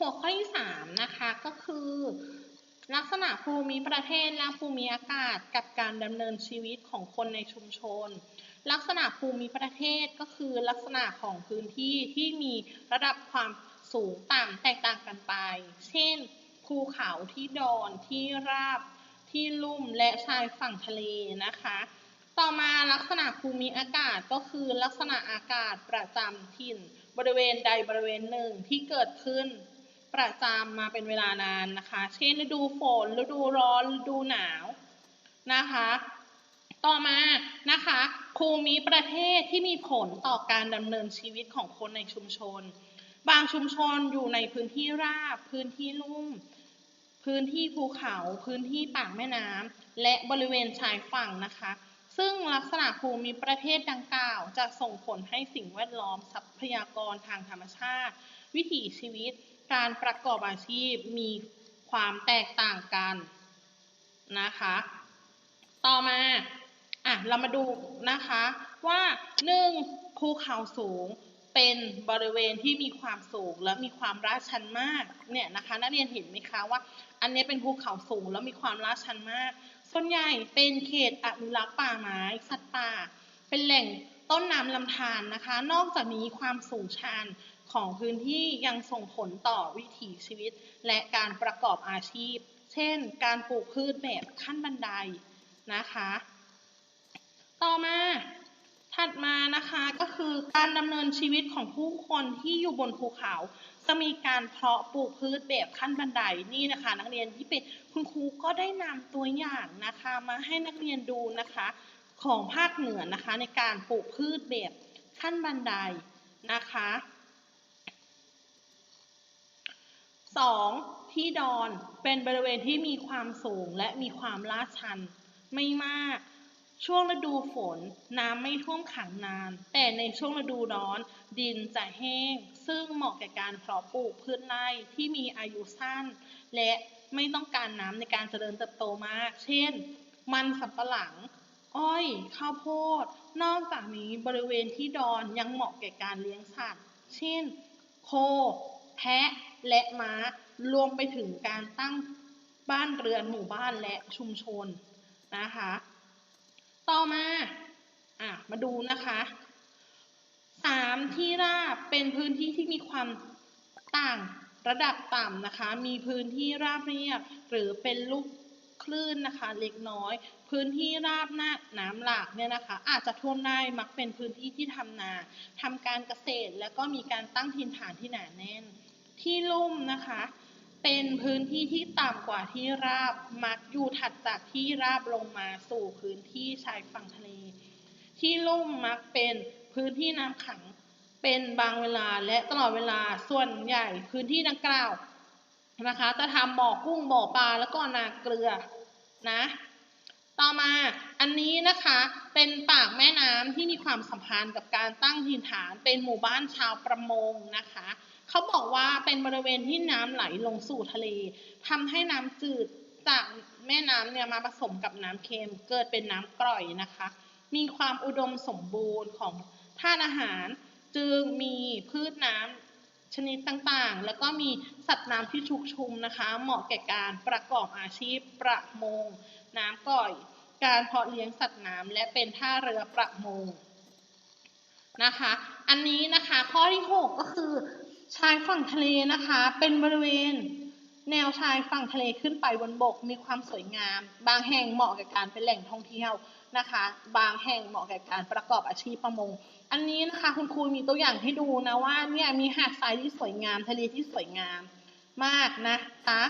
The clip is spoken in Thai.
หัวข้อที่สามนะคะก็คือ ลักษณะภูมิประเทศและภูมิอากาศกับการดำเนินชีวิตของคนในชุมชน ลักษณะภูมิประเทศก็คือลักษณะของพื้นที่ที่มีระดับความสูงต่ำแตกต่างกันไป เช่น ภูเขาที่ดอนที่ราบ ที่ลุ่มและชายฝั่งทะเลนะคะ ต่อมาลักษณะภูมิอากาศก็คือลักษณะอากาศประจำถิ่น บริเวณใดบริเวณหนึ่งที่เกิดขึ้น ประจำมาเป็นเวลานานนะคะ เช่นฤดูฝนฤดูร้อนฤดูหนาวนะคะ ต่อมานะคะภูมิประเทศที่มีผลต่อการดำเนินชีวิตของคนในชุมชน บางชุมชนอยู่ในพื้นที่ราบ พื้นที่ลุ่ม พื้นที่ภูเขา พื้นที่ปากแม่น้ำและบริเวณชายฝั่งนะคะ ซึ่งลักษณะภูมิประเทศดังกล่าว จะส่งผลให้สิ่งแวดล้อมทรัพยากรทางธรรมชาติ วิถีชีวิต การประกอบอาชีพมีความแตกต่างกันนะคะ ต่อมาอะเรามาดูนะคะว่าหนึ่งภูเขาสูงเป็นบริเวณที่มีความสูงและมีความลาดชันมากเนี่ยนะคะ นักเรียนเห็นไหมคะว่า อันนี้เป็นภูเขาสูงแล้วมีความลาดชันมาก ส่วนใหญ่เป็นเขตอนุรักษ์ป่าไม้สัตว์ป่า เป็นแหล่งต้นน้ำลำธารนะคะ นอกจากนี้ความสูงชัน ของพื้นที่ยังส่งผลต่อวิถีชีวิต และการประกอบอาชีพ เช่น การปลูกพืชแบบขั้นบันไดนะคะ ต่อมาถัดมานะคะก็คือการดำเนินชีวิตของผู้คนที่อยู่บนภูเขา จะมีการเพาะปลูกพืชแบบขั้นบันไดนี่นะคะ นักเรียนที่เป็นคุณครูก็ได้นำตัวอย่างนะคะมาให้นักเรียนดูนะคะของภาคเหนือนะคะในการปลูกพืชแบบขั้นบันไดนะคะ 2. ที่ดอนเป็นบริเวณที่มีความสูงและมีความลาดชัน ไม่มาก ช่วงฤดูฝนน้ำไม่ท่วมขังนาน แต่ในช่วงฤดูร้อน ดินจะแห้ง ซึ่งเหมาะแก่การเพาะปลูกพืชไร่ที่มีอายุสั้น และไม่ต้องการน้ำในการเจริญเติบโตมาก เช่น มันสำปะหลัง อ้อย ข้าวโพด นอกจากนี้บริเวณที่ดอนยังเหมาะแก่การเลี้ยงสัตว์ เช่น โค แพะและม้ารวมไปถึงการตั้งบ้านเรือนหมู่บ้านและชุมชนนะคะ ต่อมาอะมาดูนะคะสามที่ราบเป็นพื้นที่ที่มีความต่างระดับต่ำนะคะ มีพื้นที่ราบเรียบหรือเป็นลูกคลื่นนะคะเล็กน้อย พื้นที่ราบหน้าน้ำหลากเนี่ยนะคะ อาจจะท่วมได้มักเป็นพื้นที่ที่ทำนาทำการเกษตร แล้วก็มีการตั้งถิ่นฐานที่หนาแน่น ที่ลุ่มนะคะ เป็นพื้นที่ที่ต่ำกว่าที่ราบมักอยู่ถัดจากที่ราบลงมาสู่พื้นที่ชายฝั่งทะเล ที่ลุ่มมักเป็นพื้นที่น้ำขัง เป็นบางเวลาและตลอดเวลาส่วนใหญ่พื้นที่ดังกล่าวนะคะจะทำบ่อกุ้งบ่อปลาแล้วก็นาเกลือนะต่อมาอันนี้นะคะเป็นปากแม่น้ำที่มีความสัมพันธ์กับการตั้งถิ่นฐานเป็นหมู่บ้านชาวประมงนะคะ เขาบอกว่าเป็นบริเวณที่น้ำไหลลงสู่ทะเลทำให้น้ำจืดจากแม่น้ำเนี่ยมาผสมกับน้ำเค็มเกิดเป็นน้ำกร่อยนะคะ มีความอุดมสมบูรณ์ของธาตุอาหาร จึงมีพืชน้ำชนิดต่างๆ แล้วก็มีสัตว์น้ำที่ชุกชุมนะคะ เหมาะแก่การประกอบอาชีพประมง น้ำก่อย การเพาะเลี้ยงสัตว์น้ำและเป็นท่าเรือประมงนะคะ อันนี้นะคะข้อที่ 6 ก็คือ ชายฝั่งทะเลนะคะ เป็นบริเวณ แนวชายฝั่งทะเลขึ้นไปบนบก มีความสวยงาม บางแห่งเหมาะกับการเป็นแหล่งท่องเที่ยวนะคะ บางแห่งเหมาะกับการประกอบอาชีพประมง อันนี้นะคะคุณครูมีตัวอย่างให้ดูนะว่าเนี่ยมีหาดทรายที่สวยงาม ทะเลที่สวยงาม มากนะคะ